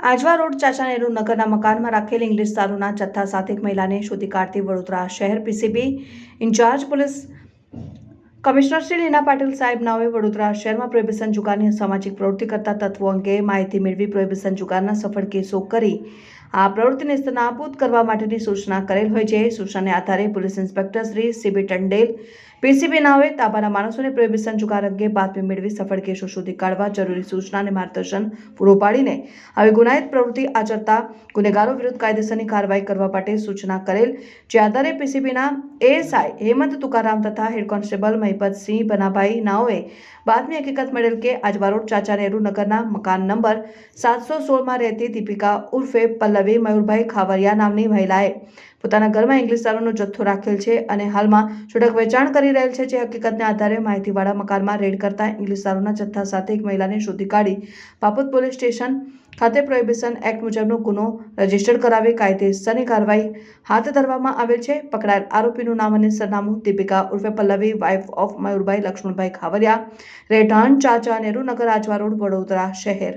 Ajwa road ચાચા નેહરુ નગરના મકાનમાં રાખેલ ઇંગ્લિશ દારૂના જથ્થા સાથે એક મહિલાને શોધી કાઢતી વડોદરા શહેર PCB incharge police commissioner Shri Leena Patil સાહેબ નાઓએ વડોદરા શહેરમાં પ્રોહિબિશન જુગારની સામાજિક પ્રવૃત્તિ કરતા તત્વો અંગે માહિતી મેળવી પ્રોહિબિશન જુગારના સફળ કેસો કરી આ પ્રવૃત્તિને નાબૂદ કરવા માટેની સૂચના કરેલ હોય છે. સૂચનાને આધારે police inspector Shri CB Tandel PCB નાવે તાબાના માણસોને પ્રોહિબિશન જુગાર અંગે બાતમી મેળવી સફળ કેસો શોધી કાઢવા જરૂરી સૂચના અને માર્ગદર્શન પૂરું પાડીને આવી ગુનાહિત પ્રવૃત્તિ આચરતા ગુનેગારો વિરુદ્ધ કાયદેસરની કાર્યવાહી કરવા માટે સૂચના કરેલ. જે આધારે પીસીબીના એએસઆઈ હેમંત તુકારામ તથા હેડ કોન્સ્ટેબલ મહિપતસિંહ બનાભાઈ નાઓએ બાતમી હકીકત મળેલ કે આજ રોડ ચાચા નેહરુ નગરના મકાન નંબર સાતસો સોળમાં રહેતી દીપિકા ઉર્ફે પલ્લવી મયુરભાઈ ખાવરિયા નામની મહિલાએ પોતાના ઘરમાં ઇંગ્લિશ દારૂનો જથ્થો રાખેલ છે અને હાલમાં છૂટક વેચાણ કરી રહેલ છે, જે હકીકતને આધારે માહિતીવાળા મકાનમાં રેડ કરતા ઇંગ્લિશ દારૂના જથ્થા સાથે એક મહિલાને શોધી કાઢી. બાપત પોલીસ સ્ટેશન ખાતે પ્રોહિબિશન એક્ટ મુજબનો ગુનો રજિસ્ટર કરાવી કાયદેસરની કાર્યવાહી હાથ ધરવામાં આવેલ છે. પકડાયેલ આરોપીનું નામ અને સરનામું દીપિકા ઉર્ફે પલ્લવી વાઇફ ઓફ મયુરભાઈ લક્ષ્મણભાઈ ખાવરિયા, રહેઠાણ ચાચા નેહરુનગર આજવા રોડ વડોદરા શહેર.